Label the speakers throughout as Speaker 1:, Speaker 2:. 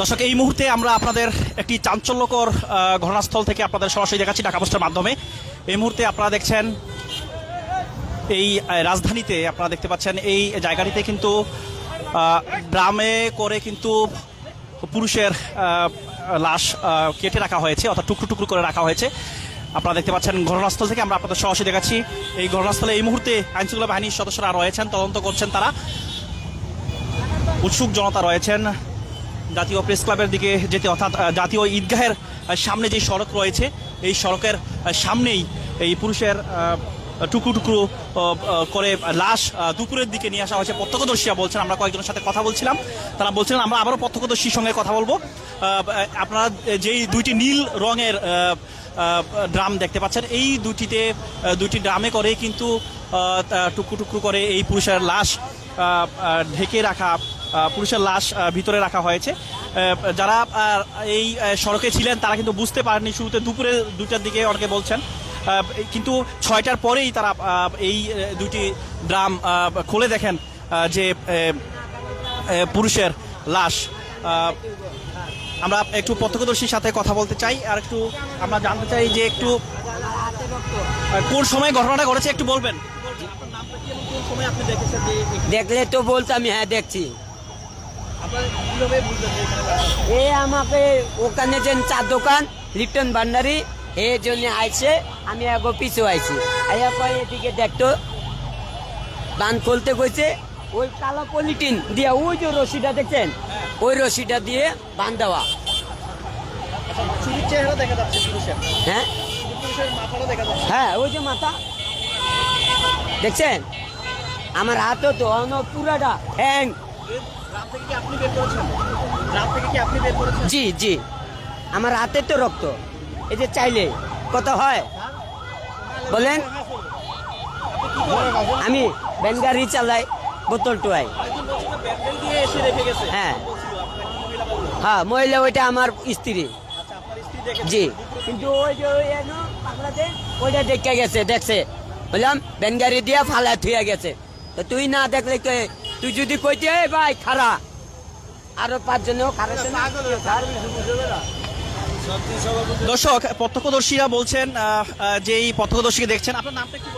Speaker 1: দর্শক, এই মুহূর্তে আমরা আপনাদের একটি চাঞ্চল্যকর ঘটনাস্থল থেকে আপনাদের সরাসরি দেখাচ্ছি ঢাকা পোস্টের মাধ্যমে। এই মুহূর্তে আপনারা দেখছেন, এই রাজধানীতে আপনারা দেখতে পাচ্ছেন, এই জায়গাটিতে কিন্তু ড্রামে করে কিন্তু পুরুষের লাশ কেটে রাখা হয়েছে, অর্থাৎ টুকরো টুকরো করে রাখা হয়েছে। আপনারা দেখতে পাচ্ছেন ঘটনাস্থল থেকে আমরা আপনাদের সরাসরি দেখাচ্ছি। এই ঘটনাস্থলে এই মুহূর্তে আইনশৃঙ্খলা বাহিনীর সদস্যরা রয়েছেন, তদন্ত করছেন তারা। উৎসুক জনতা রয়েছেন। জাতীয় প্রেস ক্লাবের দিকে যেতে, অর্থাৎ জাতীয় ঈদগাহের সামনে যে সড়ক রয়েছে, এই সড়কের সামনেই এই পুরুষের টুকরো টুকরো করে লাশ দুপুরের দিকে নিয়ে আসা হয়েছে। প্রত্যক্ষদর্শীরা বলছেন, আমরা কয়েকজনের সাথে কথা বলছিলাম। তারা বলছিলেন, আমরা আবারও প্রত্যক্ষদর্শীর সঙ্গে কথা বলব। আপনারা যেই দুইটি নীল রঙের ড্রাম দেখতে পাচ্ছেন, এই দুটিতে দুটি ড্রামে করে কিন্তু টুকরো টুকরো করে এই পুরুষের লাশ ঢেকে রাখা পুরুষের লাশ ভিতরে রাখা হয়েছে। যারা এই সড়কে ছিলেন, তারা কিন্তু বুঝতে পারেননি শুরুতে দুপুরে দুটার দিকে অনেকে বলছেন। কিন্তু ছয়টার পরেই তারা এই দুটি ড্রাম খুলে দেখেন যে পুরুষের লাশ। আমরা একটু প্রত্যক্ষদর্শীর সাথে কথা বলতে চাই, আর একটু আমরা জানতে চাই যে একটু কোন সময় ঘটনাটা ঘটেছে একটু বলবেন।
Speaker 2: দেখলে তো বলতাম হ্যাঁ দেখছি। এ আমাকে ওখানে যে চার দোকান লিটন ভান্ডারি এই জন্য আইছে, আমি আগে পিছু আইছি। আইয়া এদিকে দেখতো, বান খুলতে কইছে, ওই কালো পলিটিন দিয়ে, ওই যে রশিটা দেখছেন, ওই রশিটা দিয়ে বান দেওয়া। হ্যাঁ? হ্যাঁ ওই যে মাথা। দেখছেন? আমার হাতও তো পুরাটা হ্যাং জি জি। আমার হাতে তো রক্ত। এই যে চাইলে কত হয়? বলেন। আমি ব্যানগাড়ি চালাই বোতল টুয়াই। হ্যাঁ। হ্যাঁ মহিলা ওইটা আমার স্ত্রী।
Speaker 1: আচ্ছা
Speaker 2: জি। কিন্তু ওই যে ওই ওইটা দেখে গেছে দেখছে। বললাম ব্যানগাড়ি দিয়ে ফালা থুয়ে গেছে। তো তুই না দেখলে কে- তুই যদি কইতে এ ভাই খারা। আরও পাঁচজনেও খারা
Speaker 1: দর্শক প্রত্যক্ষদর্শীরা বলছেন যে এই প্রত্যক্ষদর্শীকে দেখছেন আপনার নামটা কি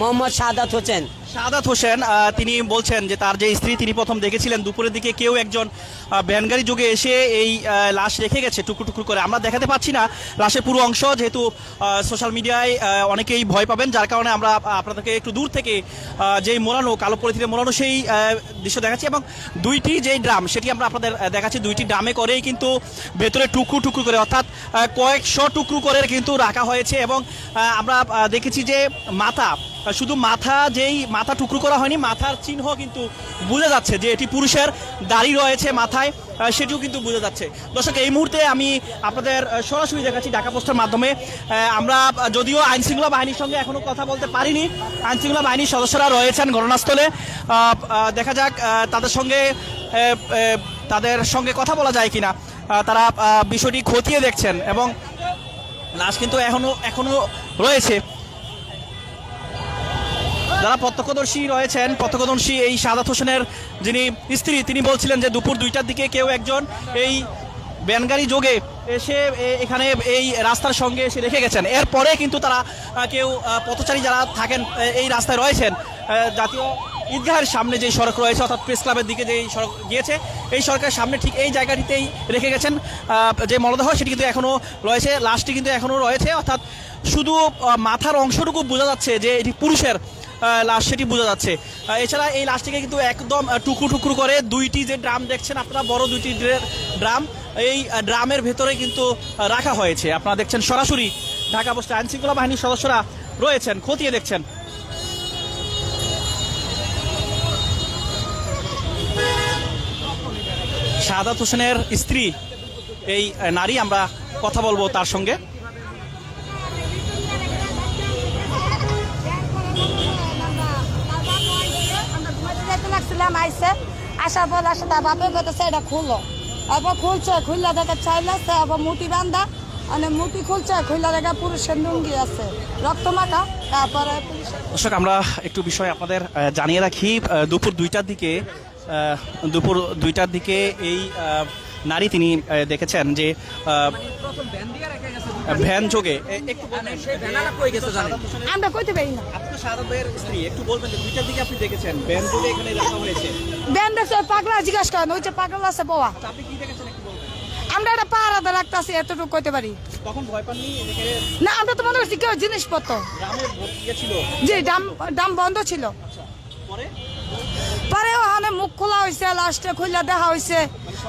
Speaker 2: মোহাম্মদ সাদাত হোসেন।
Speaker 1: শাহাদাত হোসেন তিনি বলছেন যে তার যে স্ত্রী, তিনি প্রথম দেখেছিলেন দুপুরের দিকে কেউ একজন ভ্যানগাড়ি যুগে এসে এই লাশ রেখে গেছে টুকরো টুকরো করে। আমরা দেখাতে পাচ্ছি না লাশের পুরো অংশ, যেহেতু সোশ্যাল মিডিয়ায় অনেকেই ভয় পাবেন, যার কারণে আমরা আপনাদেরকে একটু দূর থেকে যেই মোড়ানো, কালো পলিথিনে মোড়ানো সেই দৃশ্য দেখাচ্ছি এবং দুইটি যেই ড্রাম, সেটি আমরা আপনাদের দেখাচ্ছি, দুইটি ড্রামে করেই কিন্তু ভেতরে টুকরো টুকরো করে, অর্থাৎ কয়েকশো টুকরো করে কিন্তু রাখা হয়েছে এবং আমরা দেখেছি যে মাথা, শুধু মাথা যেই মাথা টুকরো করা হয়নি, মাথার চিহ্ন কিন্তু বোঝা যাচ্ছে যে এটি পুরুষের দাড়ি রয়েছে মাথায় সেটিও কিন্তু বোঝা যাচ্ছে। দর্শক, এই মুহূর্তে আমি আপনাদের সরাসরি দেখাচ্ছি ঢাকা পোস্টের মাধ্যমে। আমরা যদিও আইনশৃঙ্খলা বাহিনীর সঙ্গে এখনও কথা বলতে পারিনি, আইনশৃঙ্খলা বাহিনীর সদস্যরা রয়েছেন ঘটনাস্থলে। দেখা যাক তাদের সঙ্গে তাদের সঙ্গে কথা বলা যায় কিনা। তারা বিষয়টি খতিয়ে দেখছেন এবং লাশ কিন্তু এখনও এখনও রয়েছে। যারা প্রত্যক্ষদর্শী রয়েছেন, প্রত্যক্ষদর্শী এই সাদাত হোসেনের যিনি স্ত্রী, তিনি বলছিলেন যে দুপুর দুইটার দিকে কেউ একজন এই ব্যানগাড়ি যোগে এসে এখানে এই রাস্তার সঙ্গে এসে রেখে গেছেন। এরপরে কিন্তু তারা কেউ পথচারী যারা থাকেন এই রাস্তায় রয়েছেন জাতীয় ঈদগাহের সামনে যে সড়ক রয়েছে, অর্থাৎ প্রেস ক্লাবের দিকে যে সড়ক গিয়েছে, এই সড়কের সামনে ঠিক এই জায়গাটিতেই রেখে গেছেন যে মরদেহ, সেটি কিন্তু এখনও রয়েছে, লাশটি কিন্তু এখনও রয়েছে, অর্থাৎ শুধু মাথার অংশটুকু বোঝা যাচ্ছে যে এটি পুরুষের লাশ সেটি বোঝা যাচ্ছে। এছাড়া এই লাশটিকে কিন্তু একদম টুকরো টুকরো করে দুইটি যে ড্রাম দেখছেন আপনারা, বড় দুইটি ড্রে- ড্রাম, এই ড্রামের ভেতরে কিন্তু রাখা হয়েছে। আপনারা দেখছেন সরাসরি ঢাকা পোস্টে আইন শৃঙ্খলা বাহিনীর সদস্যরা রয়েছেন, খতিয়ে দেখছেন। শাহাদাত হোসেনের স্ত্রী, এই নারী, আমরা কথা বলব তার সঙ্গে।
Speaker 3: লাগছিলাম আইসে আসার পর আসে তার বাপে কইতেছে এটা খুলো তারপর খুলছে খুললে দেখে চাইলাছে আবার মুটি বান্ধা মানে মুটি খুলছে খুললে দেখে পুরুষের লুঙ্গি আছে রক্ত মাখা তারপরে
Speaker 1: দর্শক আমরা একটু বিষয় আপনাদের জানিয়ে রাখি দুপুর দুইটার দিকে আহ, দুপুর দুইটার দিকে এই আহ, নারী তিনি দেখেছেন যে আহ, ভ্যান যোগে
Speaker 3: আমরা কইতে পারি না।
Speaker 1: একটু বলবেন যে দুইটার দিকে আপনি দেখেছেন ভ্যান যোগে এখানে রাখা হয়েছে?
Speaker 3: ব্যান দেখছে ওই পাগলা জিজ্ঞাসা করেন ওই যে পাগলা আছে বাবা
Speaker 1: তো আপনি কি দেখেছেন একটু বলবেন?
Speaker 3: আমরা একটা পাহারাতে রাখতেছি এতটুকু কইতে পারি।
Speaker 1: তখন ভয় পাননি এদিকে?
Speaker 3: না আমরা তো মনে করছি কেউ জিনিসপত্র। দাম দাম বন্ধ ছিল।
Speaker 1: পরে?
Speaker 3: পরে ওখানে মুখ খোলা হয়েছে লাস্টে খুলে দেখা হয়েছে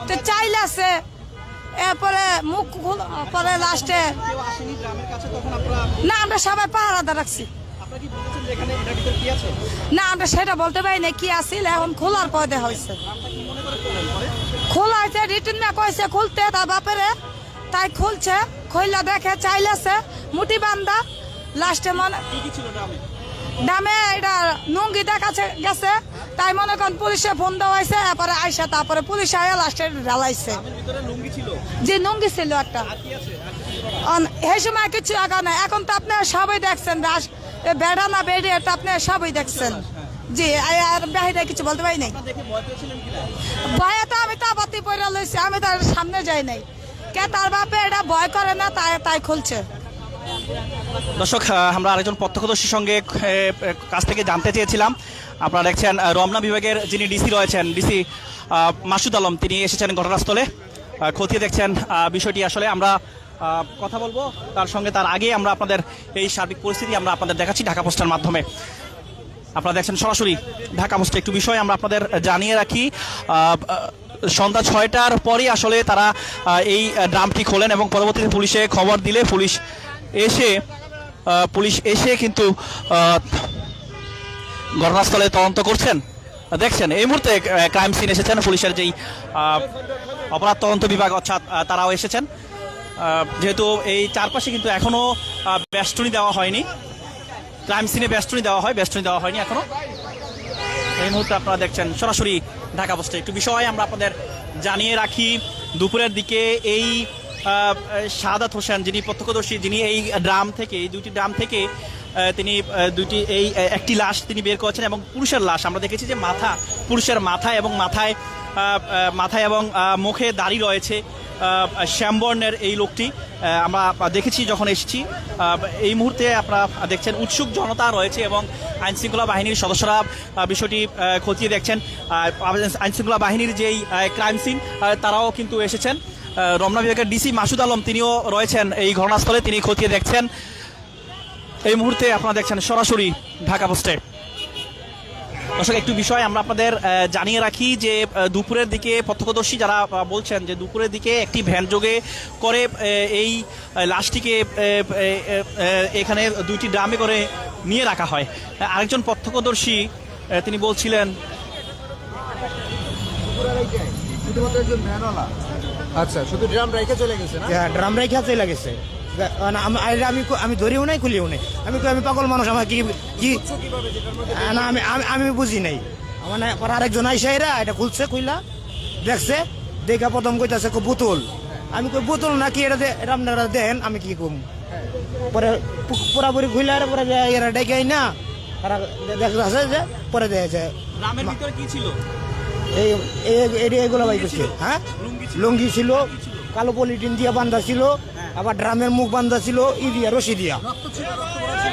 Speaker 3: তো চাইল আছে এরপরে মুখ পরে লাস্টে না আমরা সবাই পাহারাতে রাখছি। না আমরা সেটা বলতে পারি না কি আসিল এখন খোলার পর দেখা হয়েছে খোলা হয়েছে রিটার্ন না কয়েছে খুলতে তার বাপেরে তাই খুলছে খইলা দেখে চাইলেছে মুটি বান্দা লাস্টে মনে দামে এটা নুঙ্গি দেখাচ্ছে গেছে। তাই মনে করেন পুলিশে ফোন দেওয়া হয়েছে এরপরে আইসা তারপরে পুলিশ আয়া লাস্টে ঢালাইছে।
Speaker 1: লুঙ্গি
Speaker 3: যে নুঙ্গি ছিল একটা।
Speaker 1: আর কিছু ছিল?
Speaker 3: অন- এই সময় কিছু আগা না এখন তো আপনারা সবাই দেখছেন। রাস বেড়া না বেড়ে এটা আপনারা সবাই দেখছেন। জি আ- আর বাহিরে কিছু বলতে পারি নাই?
Speaker 1: ভয়
Speaker 3: তো আমি তো আপাতি পড়ে লইছি আমি তার সামনে যাই নাই। কে তার বাপে এটা ভয় করে না তাই তাই খুলছে।
Speaker 1: দর্শক আমরা আরেকজন প্রত্যক্ষদর্শীর সঙ্গে কাছ থেকে জানতে চেয়েছিলাম। আপনারা দেখছেন রমনা বিভাগের যিনি ডিসি রয়েছেন, ডিসি মাসুদ আলম, তিনি এসেছেন ঘটনাস্থলে। খতিয়ে দেখছেন বিষয়টি আসলে আমরা কথা বলব। তার সঙ্গে তার আগে আমরা আপনাদের এই সার্বিক পরিস্থিতি আমরা আপনাদের দেখাচ্ছি ঢাকা পোস্টের মাধ্যমে। আপনারা দেখছেন সরাসরি ঢাকা পোস্টে একটু বিষয় আমরা আপনাদের জানিয়ে রাখি। সন্ধ্যা ছয়টার পরই আসলে তারা এই ড্রামটি খোলেন এবং পরবর্তীতে পুলিশে খবর দিলে পুলিশ এসে পুলিশ এসে কিন্তু ঘটনাস্থলে তদন্ত করছেন। দেখছেন এই মুহূর্তে ক্রাইম সিন এসেছেন। পুলিশের যেই অপরাধ তদন্ত বিভাগ অর্থাৎ তারাও এসেছেন। যেহেতু এই চারপাশে কিন্তু এখনও আহ, বেষ্টনী দেওয়া হয়নি। ক্রাইম সিনে বেষ্টনী দেওয়া হয় বেষ্টনী দেওয়া হয়নি এখনও। এই মুহূর্তে আপনারা দেখছেন সরাসরি ঢাকা পোস্টে। একটু বিষয় আমরা আপনাদের জানিয়ে রাখি দুপুরের দিকে এই সাদাত হোসেন যিনি প্রত্যক্ষদর্শী, যিনি এই ড্রাম থেকে, এই দুটি ড্রাম থেকে তিনি দুটি এই একটি লাশ তিনি বের করেছেন এবং পুরুষের লাশ। আমরা দেখেছি যে মাথা, পুরুষের মাথা এবং মাথায় মাথায় এবং মুখে দাড়ি রয়েছে শ্যামবর্ণের এই লোকটি। আমরা দেখেছি যখন এসেছি এই মুহূর্তে আপনারা দেখছেন উৎসুক জনতা রয়েছে এবং আইনশৃঙ্খলা বাহিনীর সদস্যরা বিষয়টি খতিয়ে দেখছেন। আইনশৃঙ্খলা বাহিনীর যেই ক্রাইম সিন তারাও কিন্তু এসেছেন। রমনা বিভাগের ডিসি মাসুদ আলম, তিনিও রয়েছেন এই ঘটনাস্থলে, তিনি খতিয়ে দেখছেন। এই মুহূর্তে আপনারা দেখছেন সরাসরি ঢাকা পোস্টে। দর্শক, একটু বিষয় আমরা আপনাদের জানিয়ে রাখি যে দুপুরের দিকে প্রত্যক্ষদর্শী যারা বলছেন যে দুপুরের দিকে একটি ভ্যান যোগে করে এই লাশটিকে এখানে দুইটি ড্রামে করে নিয়ে রাখা হয়। আরেকজন প্রত্যক্ষদর্শী তিনি বলছিলেন
Speaker 4: শুধুমাত্র আচ্ছা শুধু ড্রাম রেখে চলে গেছে না?
Speaker 5: হ্যাঁ ড্রাম রেখে চলে গেছে। আমি আমি ধরিও নাই খুলিও নাই। আমি আমি পাগল মানুষ আমার কি কি না আমি আমি বুঝি নাই। মানে পরে আরেকজন আইসা এরা এটা খুলছে খুইলা। দেখছে দেখা প্রথম কইতাছে কো বোতল আমি কই বোতল না কি এটা এটা আপনারা দেন আমি কি কম? পরে পুরাপুরি খুইলা পরে এরা ডেকে না তারা দেখতেছে যে পরে দেখেছে
Speaker 1: ভিতরে কি ছিল?
Speaker 5: এই এগুলো বাই করছে হ্যাঁ?
Speaker 1: লুঙ্গি ছিল।
Speaker 5: কালো পলিটিন দিয়ে বান্ধা ছিল আবার ড্রামের মুখ বান্ধা ছিল ই দিয়া রশি দিয়া।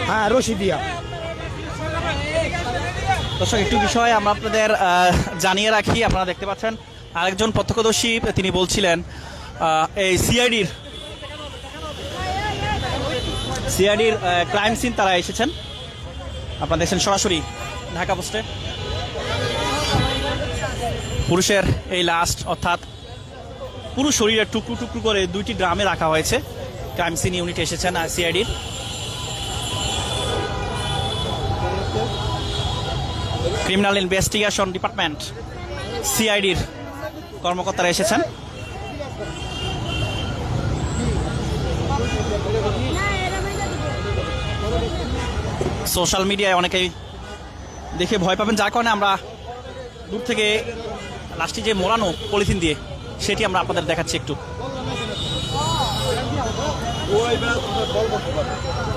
Speaker 5: হ্যাঁ রশি দিয়া।
Speaker 1: দর্শক একটু বিষয় আমরা আপনাদের জানিয়ে রাখি আপনারা দেখতে পাচ্ছেন আরেকজন প্রত্যক্ষদর্শী তিনি বলছিলেন এই সিআইডির সিআইডির ক্রাইম সিন তারা এসেছেন। আপনারা দেখছেন সরাসরি ঢাকা পোস্টে। পুরুষের এই লাস্ট অর্থাৎ পুরো শরীরে টুকরো টুকরো করে দুইটি ড্রামে রাখা হয়েছে। ক্রাইম সিন ইউনিট এসেছেন সিআইডির ক্রিমিনাল ইনভেস্টিগেশন ডিপার্টমেন্ট সিআইডির কর্মকর্তারা এসেছেন। সোশ্যাল মিডিয়ায় অনেকেই দেখে ভয় পাবেন। যার কারণে আমরা দূর থেকে লাস্টে যে মোড়ানো পলিথিন দিয়ে, সেটি আমরা আপনাদের দেখাচ্ছি একটু।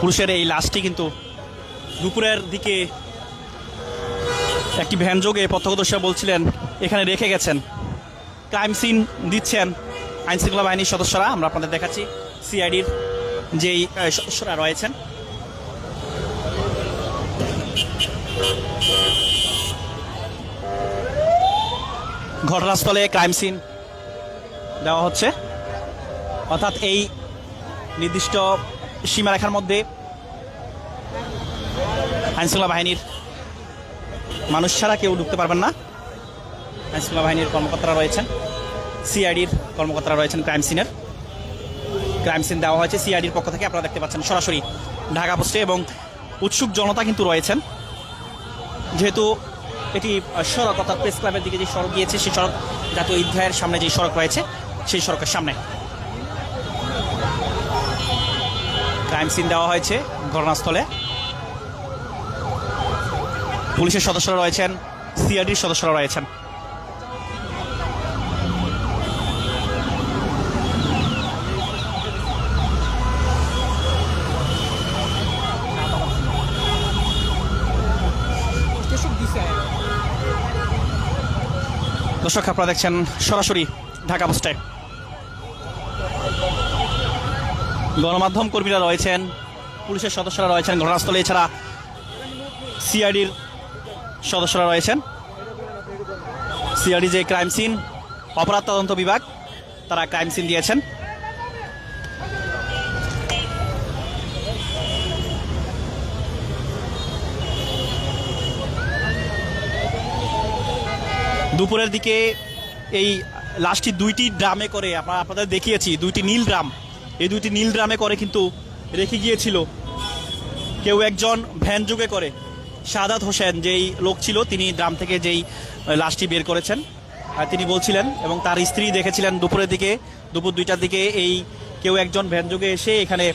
Speaker 1: পুরুষের এই লাশটি কিন্তু দুপুরের দিকে একটি ভ্যান যোগে প্রত্যক্ষদর্শীরা বলছিলেন, এখানে রেখে গেছেন। ক্রাইম সিন দিচ্ছেন আইন শৃঙ্খলা বাহিনীর সদস্যরা। আমরা আপনাদের দেখাচ্ছি, সিআইডির যেই সদস্যরা রয়েছেন। ঘটনাস্থলে ক্রাইম সিন দেওয়া হচ্ছে। অর্থাৎ এই নির্দিষ্ট সীমারেখার মধ্যে আইনশৃঙ্খলা বাহিনীর মানুষ ছাড়া কেউ ঢুকতে পারবেন না। আইনশৃঙ্খলা বাহিনীর কর্মকর্তারা রয়েছেন। সিআইডির কর্মকর্তারা রয়েছেন ক্রাইম সিনের ক্রাইম সিন দেওয়া হয়েছে সিআইডির পক্ষ থেকে, আপনারা দেখতে পাচ্ছেন সরাসরি ঢাকা পোস্টে এবং উৎসুক জনতা কিন্তু রয়েছেন। যেহেতু এটি সড়ক অর্থাৎ প্রেস ক্লাবের দিকে যে সড়ক গিয়েছে, সেই সড়ক জাতীয় ঈদগাহের সামনে যে সড়ক রয়েছে, সেই সড়কের সামনে। ক্রাইম সিন দেওয়া হয়েছে ঘটনাস্থলে। পুলিশের সদস্যরা রয়েছেন, সিআরডির সদস্যরা রয়েছেন। দর্শক, আপনারা দেখছেন সরাসরি ঢাকা পোস্টে। গণমাধ্যম কর্মীরা রয়েছেন, পুলিশের সদস্যরা রয়েছেন, ঘটনাস্থলে এছাড়া সিআইডির সদস্যরা রয়েছেন। সিআইডি যে ক্রাইম সিন, অপরাধ তদন্ত বিভাগ, তারা ক্রাইম সিন দিয়েছেন। দুপুরের দিকে এই লাস্টটি দুইটি ড্রামে করে, আমরা আপনাদের দেখিয়েছি, দুইটি নীল ড্রাম। এই দুইটি নীল ড্রামে করে কিন্তু রেখে গিয়েছিল। কেউ একজন ভ্যান যুগে করে। সাদাত হোসেন যেই লোক ছিল, তিনি ড্রাম থেকে যেই লাশটি বের করেছেন, আর তিনি বলছিলেন এবং তার স্ত্রী দেখেছিলেন দুপুরের দিকে, দুপুর দুইটার দিকে এই কেউ একজন ভ্যান যুগে এসে এখানে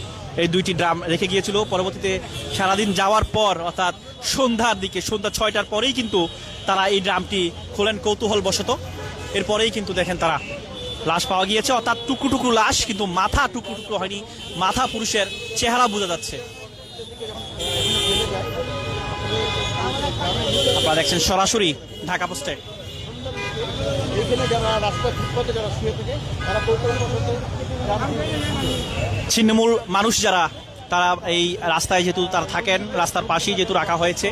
Speaker 1: এই দুইটি ড্রাম রেখে গিয়েছিল। পরবর্তীতে সারাদিন যাওয়ার পর, অর্থাৎ সন্ধ্যার দিকে, সন্ধ্যা ছয়টার পরেই কিন্তু তারা এই ড্রামটি খোলেন কৌতূহল বশত এরপরেই কিন্তু দেখেন তারা লাশ পাওয়া গিয়েছে, অর্থাৎ টুকরো টুকরো লাশ, কিন্তু মাথা টুকরো টুকরো হয়নি, মাথা পুরুষের চেহারা বোঝা যাচ্ছে। আপনারা দেখছেন সরাসরি ঢাকা পোস্টে। ছিন্নমূল মানুষ যারা, তারা এই রাস্তায় যেহেতু তারা থাকেন, রাস্তার পাশেই যেহেতু রাখা হয়েছে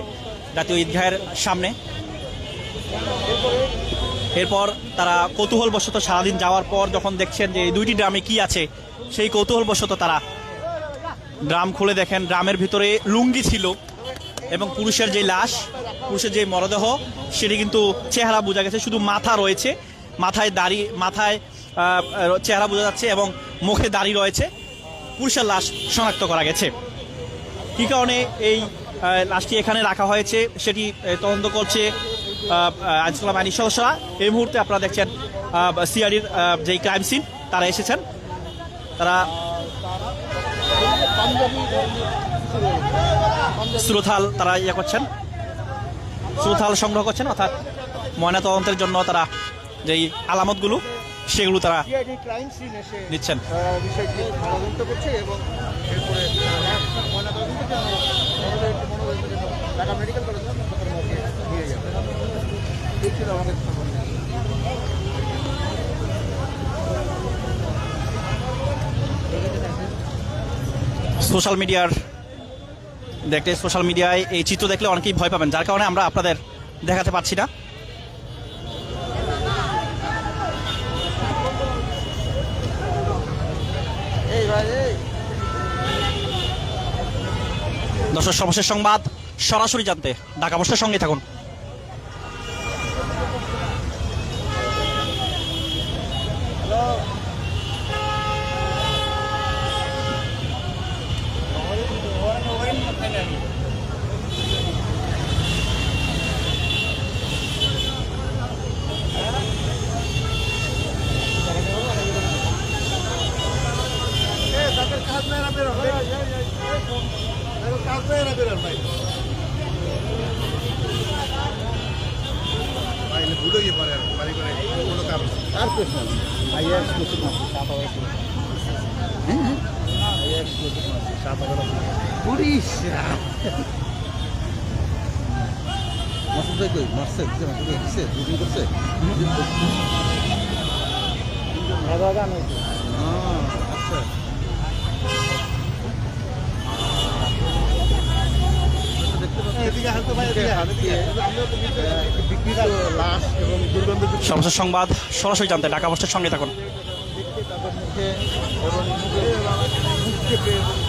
Speaker 1: জাতীয় ঈদগাহের সামনে। এরপর তারা কৌতূহলবশত সারাদিন যাওয়ার পর যখন দেখছেন যে এই দুইটি ড্রামে কি আছে, সেই কৌতূহলবশত তারা ড্রাম খুলে দেখেন। ড্রামের ভিতরে লুঙ্গি ছিল। এবং পুরুষের যে লাশ, পুরুষের যে মরদেহ, সেটি কিন্তু চেহারা বোঝা গেছে, শুধু মাথা রয়েছে। মাথায় দাড়ি, মাথায় চেহারা বোঝা যাচ্ছে এবং মুখে দাড়ি রয়েছে। পুরুষের লাশ শনাক্ত করা গেছে। কী কারণে এই লাশটি এখানে রাখা হয়েছে, সেটি তদন্ত করছে আইনশৃঙ্খলা বাহিনীর সদস্যরা। এই মুহূর্তে আপনারা দেখছেন সিআরির যেই ক্রাইম সিন, তারা এসেছেন। তারা শ্রোথাল তারা ইয়ে করছেন। শ্রোথাল সংগ্রহ করছেন অর্থাৎ ময়না তদন্তের জন্য তারা যেই আলামতগুলো সেগুলো তারা নিচ্ছেন।
Speaker 4: ময়নাতদন্তের
Speaker 1: সোশ্যাল মিডিয়ার দেখলে সোশ্যাল মিডিয়ায় এই চিত্র দেখলে অনেকেই ভয় পাবেন। যার কারণে আমরা আপনাদের দেখাতে পারছি না। দর্শক, সর্বশেষ সংবাদ সরাসরি জানতে। ঢাকা বর্ষের সঙ্গে থাকুন
Speaker 4: এ তাদের কাজ নাই না বেরোন তাদের কাজ নাই না বেরোন ভাই ভাই ভুলো গিয়ে পরে আর বাড়ি করে কোনো কাম আর প্রশ্ন আইয়া এক্সক্লুসিভ মাছ সাত হাজার আইয়া এক্সক্লুসিভ মাছ সাত হাজার উড়িষ্যা কই মারছে দিছে করছে দুর্গন্ধ
Speaker 1: সর্বশেষ সংবাদ সরাসরি জানতে ঢাকা পোস্টের সঙ্গে থাকুন
Speaker 4: এবং